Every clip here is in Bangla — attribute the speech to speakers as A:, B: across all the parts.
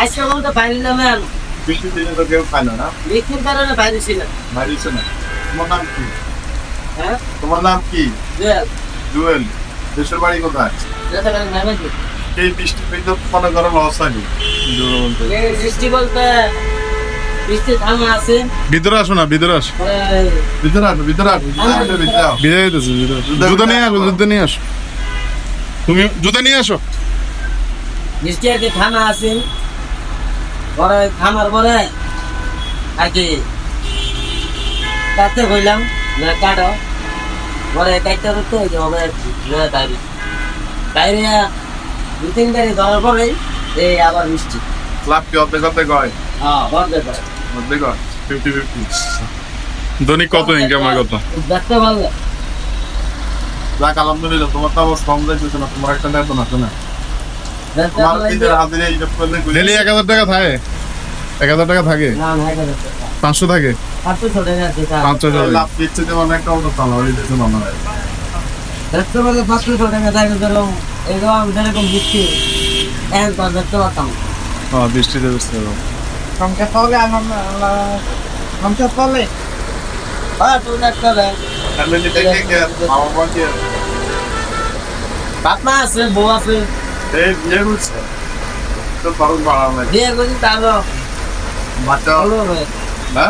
A: আজকে বলতে পারি না ম্যাম
B: বৃষ্টির দিনে তো কেউ খায় না না?
A: বৃষ্টির কারণে বাইরে ছিলাম
B: বাড়িছে না। তোমার নাম কি?
A: হ্যাঁ?
B: তোমার নাম কি?
A: জুয়েল।
B: জুয়েল। দেশের বাড়ি কোথায়? এই বৃষ্টি পেয়ে তো মনে করো লস হয়নি।
A: বৃষ্টি বলতে আছে।
C: ভিতরে আসো না ভিতরে আসো।
B: ভিতরে আসো ভিতরে আসো। ভিতরে ভিতরে।
C: জুতো নিয়ে আসো জুতো নিয়ে আসো। তুমি জুতো নিয়ে আসো।
A: বৃষ্টি আর কি থামা আছে? পরে পরে আর কি? কাটতে কইলাম না কাটো। পরে কাটতে করতে হয়েছে হবে না বাইরে। বাইরে দু তিন গাড়ি ধরার পরে এই আবার বৃষ্টি
B: লাভ কি অর্ধেক অর্ধেক হয়?
A: হ্যাঁ বন্ধ করে
B: অর্ধেক হয়? ফিফটি ফিফটি
C: দৈনিক কত ইনকাম হয় কত?
A: দেখতে ভালো।
B: যাক আলহামদুলিল্লাহ তোমার তো আবার কম যাইতেছে না তোমার একটা আছে না?
C: ডেলি এক হাজার টাকা থাকে। এক হাজার টাকা থাকে। পাঁচশো থাকে? পাঁচশো টাকা
B: একটা
A: পাঁচশো ছোট না থাকে ধরো এরকম যেরকম বৃষ্টি এখন দেখতে পারতাম।
C: হ্যাঁ বৃষ্টিতে বুঝতে পারব
D: Aunque tole, aunque tole.
A: হ্যাঁ তুই দেখতে হবে
B: তাহলে নিজে কে কে? বাবা মা কে?
A: বাপ মা আছে বউ আছে।
B: বিয়ে করছে তো খরচ বাড়ানো লাগে
A: বিয়ে করি তো আরও
B: বাচ্চা
A: হবে
B: না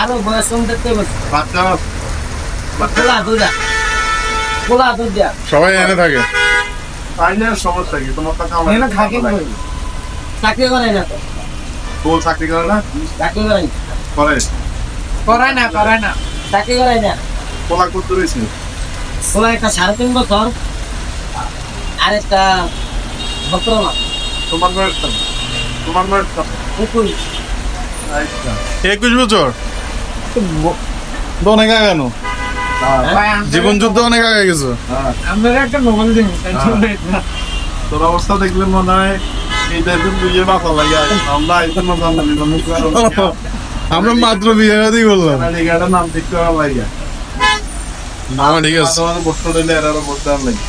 A: আরও বয়স কম দেখতে পাচ্ছি
B: বাচ্চা
A: পোলা দুটা পোলা দুটা
C: সবাই এনে থাকে
B: তাই না সমস্যা কি তোমার কাছে আমার
D: Nena থাকে কই?
A: চাকরি করে না তো
B: বউ চাকরি করে না
A: চাকরি করে না
B: করে
D: করায় না করায় না
A: চাকরি করে না
B: পোলা করতে রয়েছে
A: পোলা একটা সাড়ে তিন বছর আর একটা
B: তোমার আচ্ছা।
C: একুশ বছর? তো অনেক আগে কেন
D: ভাই আমরা-
C: জীবন যুদ্ধ অনেক আগে গেছো।
B: হ্যাঁ।
D: একটা নোবেল দিন না।
B: তোর অবস্থা দেখলে মনে হয় আমরা
C: মাত্র বিয়ে
B: নাম ঠিক করা লাগে
C: আমার ঠিক আছে।
B: তোমাদের বসতে দিলে এরা বসতে আর লাগে